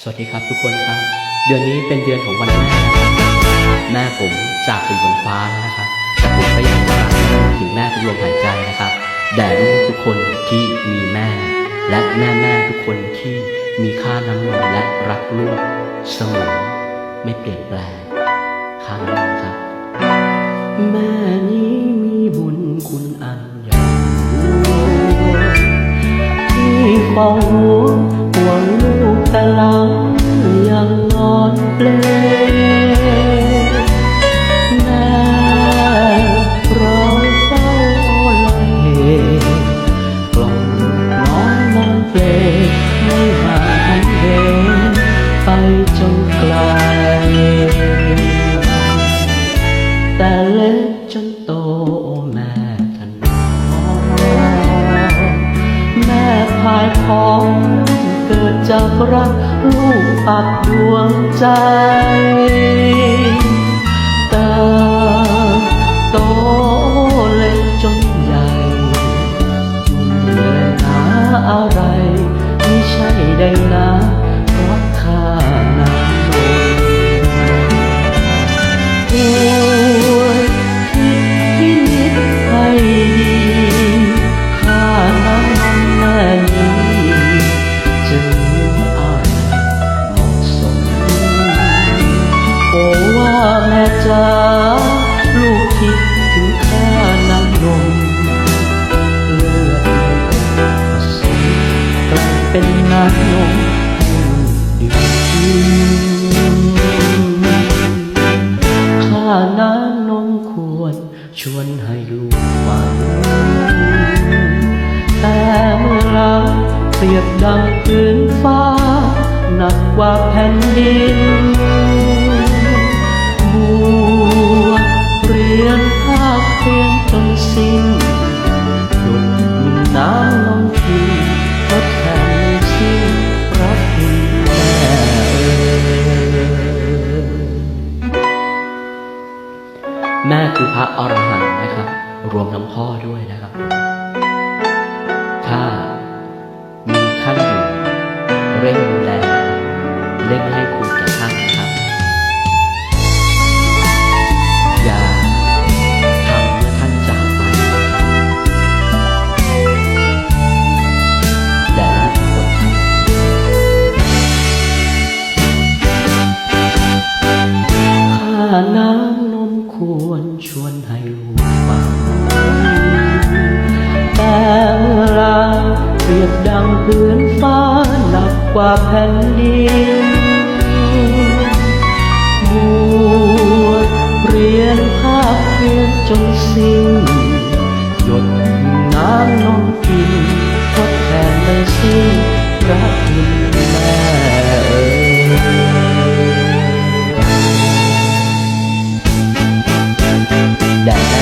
สวัสดีครับทุกคนครับ เดือนนี้เป็นเดือนของวันแม่นะครับแม่ผมจากไปบนฟ้าแล้วนะครับแต่ผมก็ยังรักถึงแม่ทุกลมหายใจนะครับแด่ลูกทุกคนที่มีแม่ และแม่แม่ทุกคนที่มีค่าน้ำนมและรักลูกเสมอไม่เปลี่ยนแปลงค่าน้ำนมครับ แม่นี้มีบุญคุณอันใหญ่งที่เฝ้า จนไกล แต่เล็กจนโตแม่ถนอมแม่พายของเกิดจากรัก ลูกปักดวงใจเติบโตเล็กจนใหญ่เหนื่อยหาอะไรไม่ใช่ได้นาาลูกคิดถึงข้าน้ำนมเลือดในอกผสมกลายเป็นน้ำนมดื่มข้าน้ำนมควรชวนให้ลูกฟังแต่เมื่อหลังเปรียบดังพื้นฟ้า หนักกว่าแผ่นดิน เรียนภาคเพียนจนสิ้นหยุดมีน้ำนมกินทดแทนในสิ้นรักคุณแม่เอ่ยแม่คือพระอรหันต์นะครับ รวมทั้งพ่อด้วยนะครับถ้า น้ำนมควรชวนให้ลูฟังแต่เมื่อลาเปรียบดังพื้นฟ้าหนักกว่าแผ่นดินบวชเรียนภาคเพียนจนสิ้นหยดน้ำนมกิน la